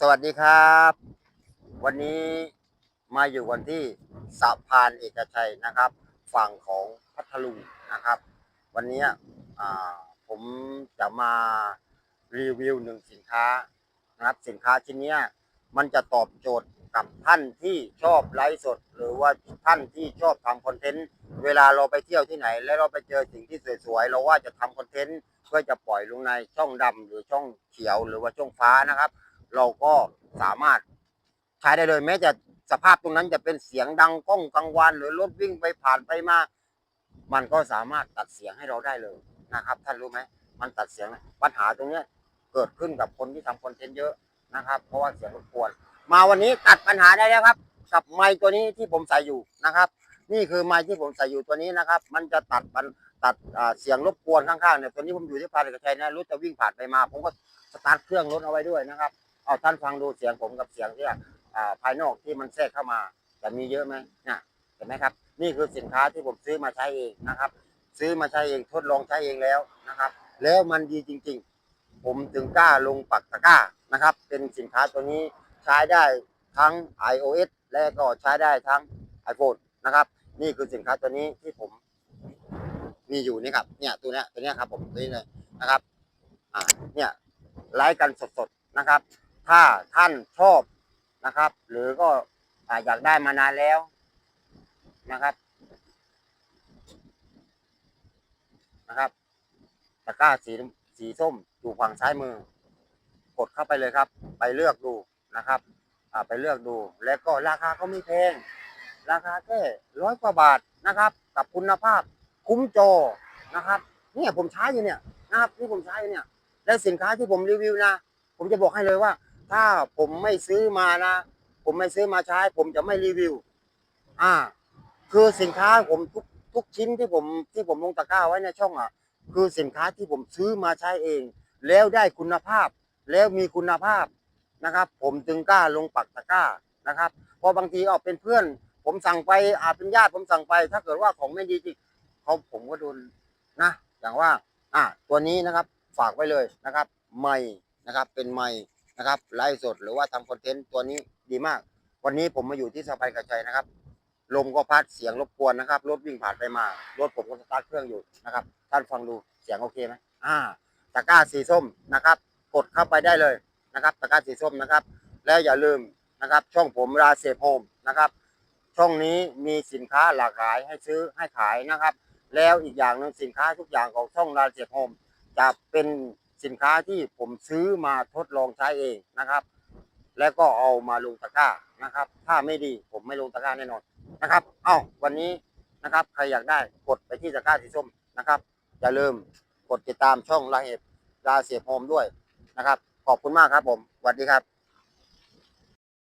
สวัสดีครับ วันนี้มาอยู่กันที่สะพานเอกชัยนะครับ ฝั่งของพัทลุงนะครับ วันนี้ผมจะมารีวิวหนึ่งสินค้านะครับสินค้าชิ้นนี้มันจะตอบโจทย์กับท่านที่ชอบไลฟ์สด หรือว่าท่านที่ชอบทำคอนเทนต์เวลาเราไปเที่ยวที่ไหน แล้วเราไปเจอสิ่งที่สวยๆเราว่าจะทำคอนเทนต์เพื่อจะปล่อยลงในช่องดำหรือช่องเขียวหรือว่าช่องฟ้านะครับ เราก็สามารถใช้ได้เลย แม้จะสภาพตรงนั้นจะเป็นเสียงดังก้องกลางวันหรือรถวิ่งไปผ่านไปมา มันก็สามารถตัดเสียงให้เราได้เลยนะครับ ท่านรู้ไหมมันตัดเสียงปัญหาตรงเนี้ยเกิดขึ้นกับคนที่ทำคอนเทนต์เยอะนะครับ เพราะว่าเสียงรบกวนมาวันนี้ตัดปัญหาได้แล้วครับ กับไมค์ตัวนี้ที่ผมใส่อยู่นะครับ นี่คือไมค์ที่ผมใส่อยู่ตัวนี้นะครับ มันจะตัดปัญตัดเสียงรบกวนข้างๆเนี่ยตัวนี้ผมอยู่ที่พาเอกชัยนะรถจะวิ่งผ่านไปมา ผมก็สตาร์ทเครื่องรถเอาไว้ด้วยนะครับ เอาท่านฟังดูเสียงผมกับเสียงที่อ่าภายนอกที่มันแทรกเข้ามาจะมีเยอะไหมเนี่ยเห็นไหมครับ นี่คือสินค้าที่ผมซื้อมาใช้เองนะครับ ซื้อมาใช้เองทดลองใช้เองแล้วนะครับ แล้วมันดีจริง ๆ ผมถึงกล้าลงปักตะกร้านะครับ เป็นสินค้าตัวนี้ใช้ได้ทั้ง iOS และก็ใช้ได้ทั้ง iPhone นะครับ นี่คือสินค้าตัวนี้ที่ผมมีอยู่นี่ครับ เนี่ยตัวเนี้ยตัวเนี้ยครับผมตัวนี้เลยนะครับ อ่า เนี่ยไลฟ์กันสดๆนะครับ ถ้าท่านชอบนะครับ หรือก็อาอยากได้มานานแล้วนะครับนะครับตะกร้าสีสีส้มอยู่ฝั่งซ้ายมือ กดเข้าไปเลยครับ ไปเลือกดูนะครับไปเลือกดู แล้วก็ราคาก็ไม่แพง ราคาแค่ร้อยกว่าบาทนะครับ กับคุณภาพคุ้มจอนะครับเนี่ยผมใช้อยู่เนี่ยนะครับที่ผมใช้อยู่เนี่ย และสินค้าที่ผมรีวิวนะ ผมจะบอกให้เลยว่า ถ้าผมไม่ซื้อมานะ ผมไม่ซื้อมาใช้ ผมจะไม่รีวิว อ่า คือสินค้าผมทุกทุกชิ้นที่ผมที่ผมลงตะกร้าไว้ในช่องอะ คือสินค้าที่ผมซื้อมาใช้เอง แล้วได้คุณภาพ แล้วมีคุณภาพนะครับ ผมจึงกล้าลงปักตะกร้านะครับพอบางทีออกเป็นเพื่อน ผมสั่งไปอาจเป็นญาติผมสั่งไป ถ้าเกิดว่าของไม่ดีจริงเขาผมก็โดนนะ อย่างว่า อ่าตัวนี้นะครับ ฝากไว้เลยนะครับ ไม้นะครับ เป็นไม้ นะครับไลฟ์สดหรือว่าทำคอนเทนต์ตัวนี้ดีมาก วันนี้ผมมาอยู่ที่สะพานกระชัยนะครับ ลมก็พัดเสียงรบกวนนะครับรถวิ่งผ่านไปมารถผมก็สตาร์ทเครื่องอยู่นะครับท่านฟังดูเสียงโอเคไหมอ่าตะกร้าสีส้มนะครับ กดเข้าไปได้เลยนะครับตะกร้าสีส้มนะครับ แล้วอย่าลืมนะครับ ช่องผมราเซฟโฮมนะครับ ช่องนี้มีสินค้าหลากหลายให้ซื้อให้ขายนะครับ แล้วอีกอย่างหนึ่งสินค้าทุกอย่างของช่องราเซฟโฮมจะเป็น สินค้าที่ผมซื้อมาทดลองใช้เองนะครับ แล้วก็เอามาลงตะกร้านะครับ ถ้าไม่ดีผมไม่ลงตะกร้าแน่นอนนะครับ เอ้าวันนี้นะครับใครอยากได้กดไปที่ตะกร้าสีส้มนะครับ อย่าลืมกดติดตามช่องลาเฮบลาเสียโฮมด้วยนะครับ ขอบคุณมากครับผมสวัสดีครับ